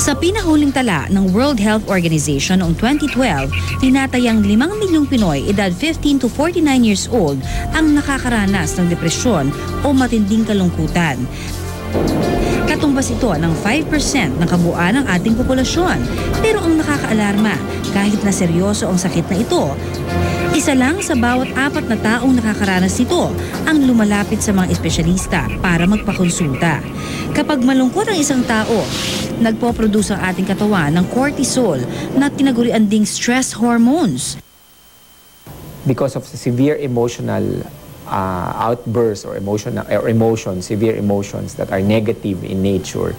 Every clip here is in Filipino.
Sa pinahuling tala ng World Health Organization noong 2012, tinatayang 5 milyong Pinoy edad 15 to 49 years old ang nakakaranas ng depresyon o matinding kalungkutan. Katumbas ito ng 5% ng kabuuan ng ating populasyon. Pero ang nakakaalarma, kahit na seryoso ang sakit na ito, isa lang sa bawat apat na taong nakakaranas nito ang lumalapit sa mga espesyalista para magpakonsulta. Kapag malungkot ang isang tao, nagpo-produce ang ating katawan ng cortisol na tinagurian ding stress hormones. because of severe emotional uh, outbursts or emotional or emotions, severe emotions that are negative in nature,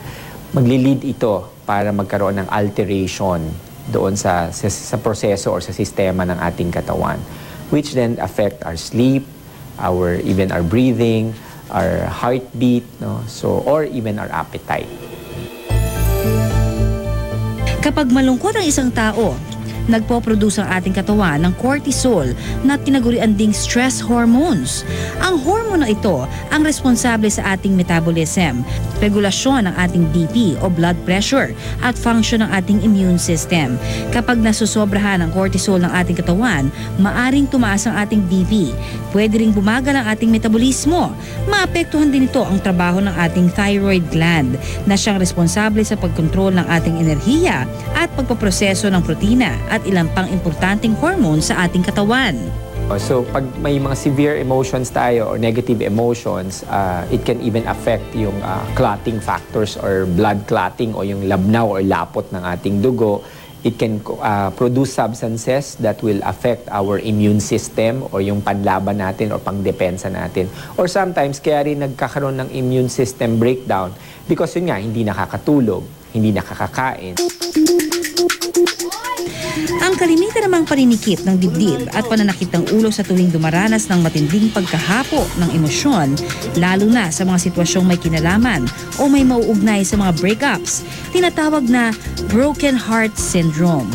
magli-lead ito para magkaroon ng alteration doon sa, sa sa proseso or sa sistema ng ating katawan which then affect our sleep, our even our breathing, our heartbeat, no? So or even our appetite. Kapag malungkot ang isang tao, nagpo-produce ang ating katawan ng cortisol na tinagurian ding stress hormones. Ang hormone na ito ang responsable sa ating metabolism, regulasyon ng ating BP o blood pressure at function ng ating immune system. Kapag nasusobrahan ang cortisol ng ating katawan, maaring tumaas ang ating BP. Pwede ring bumagal ang ating metabolismo. Maapektuhan din ito ang trabaho ng ating thyroid gland na siyang responsable sa pagkontrol ng ating enerhiya at pagpaproseso ng protina at ilang pang importanteng hormone sa ating katawan. Uh, So pag may mga severe emotions tayo or negative emotions, uh, it can even affect yung uh, clotting factors or blood clotting o yung labnaw or lapot ng ating dugo. It can uh, produce substances that will affect our immune system or yung panlaban natin or pangdepensa natin. Or sometimes kaya rin nagkakaroon ng immune system breakdown because yun nga, hindi nakakatulog, hindi nakakakain. Ang kalimitan namang paninikip ng dibdib at pananakit ng ulo sa tuwing dumaranas ng matinding pagkahapo ng emosyon, lalo na sa mga sitwasyong may kinalaman o may mauugnay sa mga breakups, tinatawag na broken heart syndrome.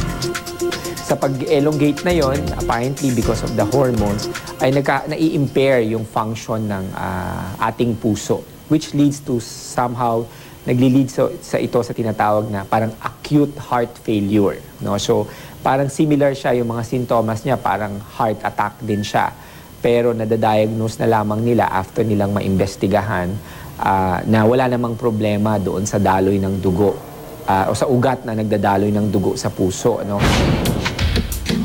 sa pag-elongate na yon, apparently because of the hormones, ay nagka, nai-impair yung function ng ah, ating puso, which leads to somehow, nagli-lead so, sa ito sa tinatawag na parang acute heart failure. No? So, parang similar siya yung mga sintomas niya, parang heart attack din siya. Pero nadadiagnose na lamang nila after nilang maimbestigahan ah, na wala namang problema doon sa daloy ng dugo ah, o sa ugat na nagdadaloy ng dugo sa puso. No?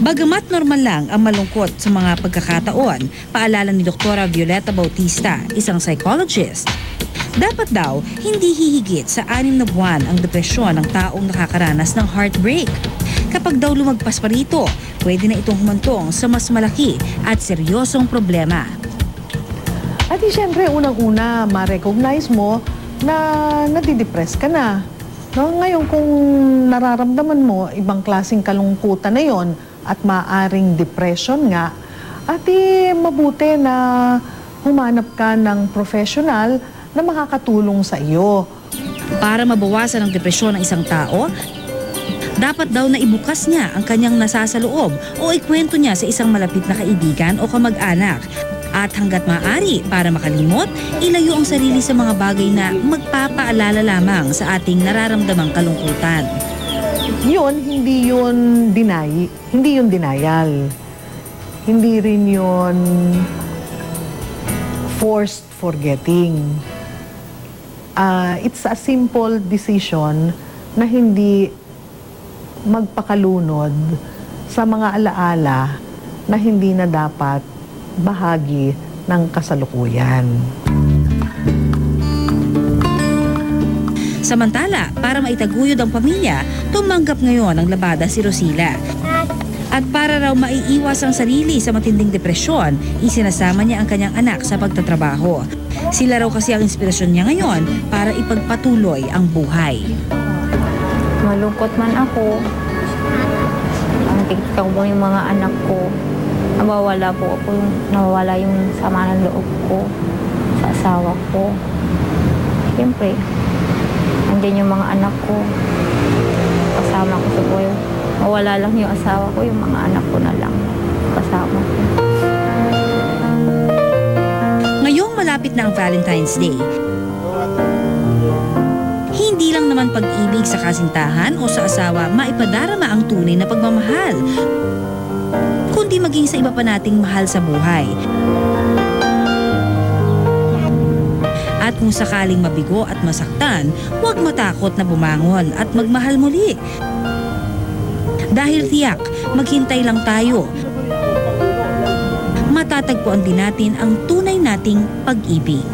Bagamat normal lang ang malungkot sa mga pagkakataon, paalala ni Dr. Violeta Bautista, isang psychologist, dapat daw hindi hihigit sa anim na buwan ang depresyon ng taong nakakaranas ng heartbreak. Kapag daw lumagpas pa rito, pwede na itong humantong sa mas malaki at seryosong problema. At di syempre, unang-una, ma-recognize mo na nadidepress ka na. No? Ngayon, kung nararamdaman mo, ibang klaseng kalungkutan na yon at maaring depression nga, at mabuti na humanap ka ng professional na makakatulong sa iyo. Para mabawasan ang depresyon ng isang tao, dapat daw na ibukas niya ang kanyang nasasaloob o ikwento niya sa isang malapit na kaibigan o kamag-anak. At hanggat maaari, para makalimot, ilayo ang sarili sa mga bagay na magpapaalala lamang sa ating nararamdamang kalungkutan. Yun, hindi yun deny, hindi yun denial. Hindi rin yun forced forgetting. Ah, it's a simple decision na hindi magpakalunod sa mga alaala na hindi na dapat bahagi ng kasalukuyan. Samantala, para maitaguyod ang pamilya, tumanggap ngayon ng labada si Rosila. At para raw maiiwas ang sarili sa matinding depresyon, isinasama niya ang kanyang anak sa pagtatrabaho. Sila raw kasi ang inspirasyon niya ngayon para ipagpatuloy ang buhay. malungkot man ako, ang tikita ko yung mga anak ko, nawawala po ako, yung, nawawala yung sama ng loob ko sa asawa ko. Siyempre, andyan yung mga anak ko, kasama ko sa buhay. Mawala lang yung asawa ko, yung mga anak ko na lang kasama ko. Ngayong malapit na ang Valentine's Day, hindi lang naman pag-ibig sa kasintahan o sa asawa maipadarama ang tunay na pagmamahal, kundi maging sa iba pa nating mahal sa buhay. At kung sakaling mabigo at masaktan, huwag matakot na bumangon at magmahal muli. Dahil tiyak, maghintay lang tayo. Matatagpuan din natin ang tunay nating pag-ibig.